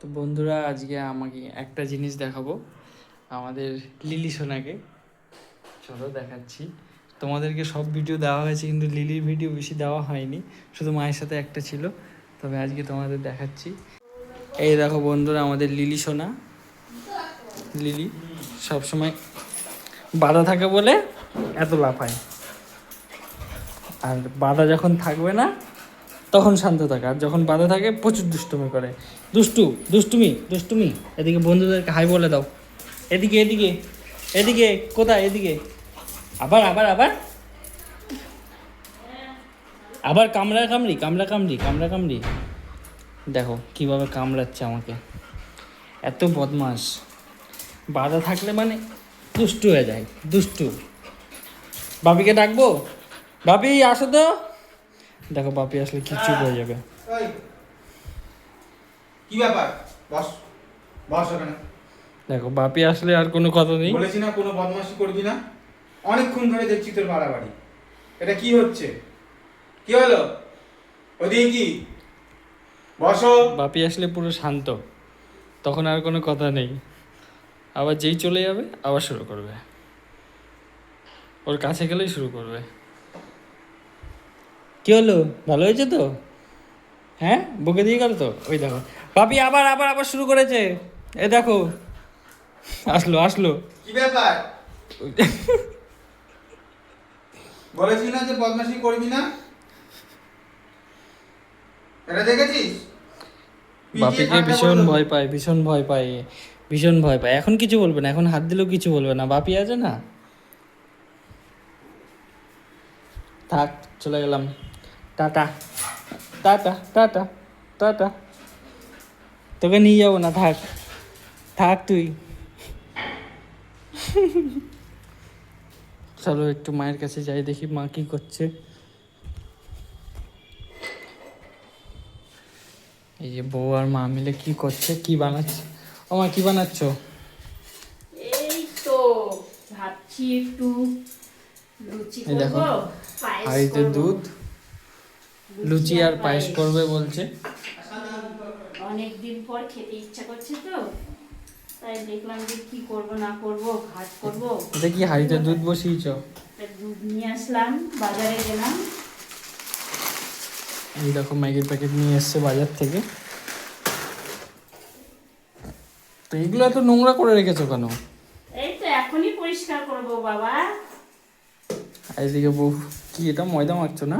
তো বন্ধুরা, আজকে আমাকে একটা জিনিস দেখাবো। আমাদের লিলি সোনাকে। চলো দেখাচ্ছি। তোমাদেরকে সব ভিডিও দেওয়া হয়েছে, কিন্তু লিলির ভিডিও বেশি দেওয়া হয়নি। শুধু মায়ের সাথে একটা ছিল। তবে আজকে তোমাদের দেখাচ্ছি। এই দেখো বন্ধুরা, আমাদের লিলি সোনা। লিলি, সবসময় বাধা থাকে বলে এত লাফায়। আর বাধা যখন থাকবে না তখন শান্ত থাকে। আর যখন বাধা থাকে, প্রচুর দুষ্টুমি করে। দুষ্টু, দুষ্টুমি দুষ্টুমি। এদিকে বন্ধুদেরকে হাই বলে দাও। এদিকে এদিকে এদিকে, কোথায়? এদিকে। আবার আবার আবার? আবার কামড়া কামড়ি কামড়া কামড়ি কামড়া কামড়ি। দেখো, কীভাবে কামড়াচ্ছে আমাকে। এত বদমাস বাধা থাকলে মানে দুষ্টু হয়ে যায়, দুষ্টু। বাপিকে ডাকবো? বাবি, আসো তো। দেখো বাপি আসলে কি চুপ হয়ে যাবে। কি ব্যাপার? বস বস ওখানে। দেখো বাপি আসলে আর কোনো কথা নেই। বলেছি না কোনো বদমাশি করবি না। অনেকক্ষণ ধরে দেখছি তোর বাড়াবাড়ি। এটা কি হচ্ছে? কি হলো? ওদিকে কি? বসো। বাপি আসলে পুরো শান্ত। তখন আর কোনো কথা নেই। আবার যেই চলে যাবে আবার শুরু করবে। ওর কাছে গেলেই শুরু করবে। কি হলো? ভালো হয়েছে তো? হ্যাঁ? বকে দিয়ে গেল তো? ওই দেখো। বাপি আবার আবার আবার শুরু করেছে। এ দেখো। আসলো আসলো। কি ব্যাপার? বলেছি না যে বদমাশি করবি না? এটা দেখেছিস? বাপিকে ভীষণ ভয় পায় ভীষণ ভয় পায় ভীষণ ভয় পায়। এখন কিছু বলবে না এখন হাত দিলেও কিছু বলবে না। বাপি আছে না? থাক চলে গেলাম। টাটা। Tata tata tata. তোকে নিয়ে যাব না থাক। থাক তুই। চলো একটু মায়ের কাছে যাই দেখি মা কি করছে। এই যে বউ আর মা মিলে কি করছে কি বানাচ্ছে? ও মা কি বানাচ্ছ? এই তো ভাবছি একটু লুচি করব পায়েস দুধ লুচি আর পায়েস করবে বলছে। অনেক দিন পর খেতে ইচ্ছা করছে তো তাই দেখলাম যে কি করব না করব ভাত করব। এটা কি হাঁড়িতে দুধ বসিয়েছ? দুধ নিয়ে আসলাম বাজারে গেলাম। এই দেখো ম্যাগির প্যাকেট নিয়ে এসছে বাজার থেকে। তো এগুলো এত নোংরা করে রেখেছো কেন? এই তো এখনই পরিষ্কার করব বাবা। এদিকে বউ কি এটা ময়দা মাখছো না?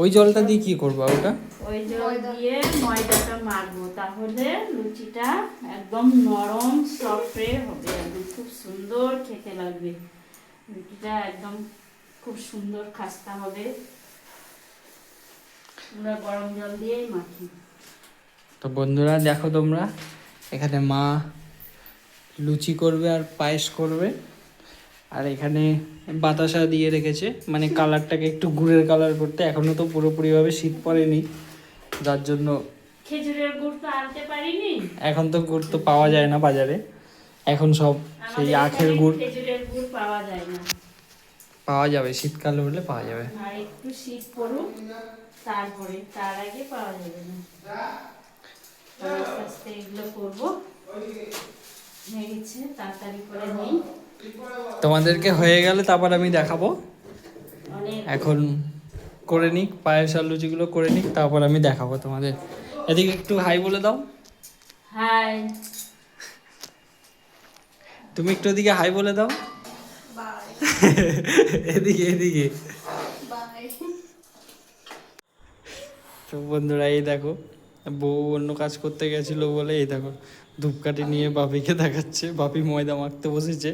ওই জলটা দিয়ে কি করব ওটা? ওই জল দিয়ে ময়দাটা মাখবো তাহলে লুচিটা একদম নরম সফটে হবে একদম খুব সুন্দর খেতে লাগবে। লুচিটা একদম খুব সুন্দর খাস্তা হবে। আমরা গরম জল দিয়েই মাখি। তো বন্ধুরা দেখো তোমরা এখানে মা লুচি করবে আর পায়েস করবে। আর এখানে বাতাসা দিয়ে রেখেছে। মানে কালারটাকে একটু গুড়ের কালার করতে। এখনও তো পুরোপুরিভাবে শীত পড়েনি। যার জন্য খেজুরের গুড় তো আনতে পারিনি। এখন তো গুড় তো পাওয়া যায় না বাজারে। এখন সব সেই আখের গুড় খেজুরের গুড় পাওয়া যায় না। পাওয়া যাবে। শীতকাল হলে পাওয়া যাবে। আর একটু শীত পড়ুক তারপরে তার আগে পাওয়া যাবে না। আস্তে আস্তে এগুলো করব। তাড়াতাড়ি করে নেই। তোমাদেরকে হয়ে গেলে তারপর আমি দেখাবো। এখন করে নিক পায়েস আর লুচিগুলো করে নিক তারপর আমি দেখাবো তোমাদের। এদিকে একটু হাই বলে দাও। হাই। তুমি একটু ওদিকে হাই বলে দাও। এদিকে এদিকে। তো বন্ধুরা এই দেখো বউ অন্য কাজ করতে গেছিল বলে এই দেখো ধূপকাঠি নিয়ে বাপিকে দেখাচ্ছে। বাপি ময়দা মাখতে বসেছে।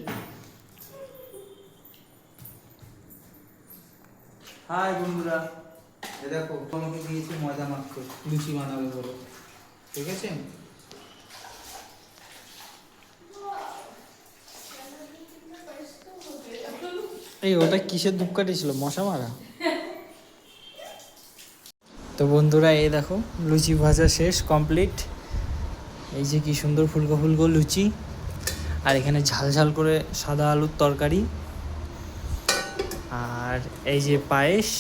হাই বন্ধুরা। এ দেখো, তোমাকে দিয়েছি ময়দা মাখতে। লুচি বানাবে বলে। ঠিক আছে? এই, ওটা কিসের ধূপকাঠি ছিল মশা মারা? তো বন্ধুরা, এই দেখো, লুচি ভাজা শেষ কমপ্লিট এই যে কি সুন্দর ফুলকো ফুলকো লুচি। আর এখানে ঝাল ঝাল করে সাদা আলুর তরকারি। আর এই যে পায়েস,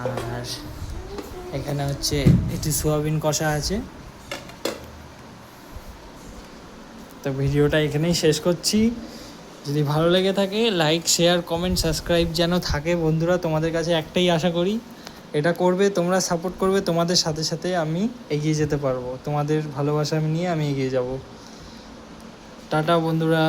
আর এখানে হচ্ছে একটু সোয়াবিন কষা আছে। তো ভিডিওটা এখানেই শেষ করছি। যদি ভালো লেগে থাকে লাইক শেয়ার কমেন্ট সাবস্ক্রাইব যেন থাকে বন্ধুরা, তোমাদের কাছে একটাই আশা করি, এটা করবে, তোমরা সাপোর্ট করবে, তোমাদের সাথে সাথে আমি এগিয়ে যেতে পারব। তোমাদের ভালোবাসা নিয়ে আমি এগিয়ে যাব। টাটা বন্ধুরা।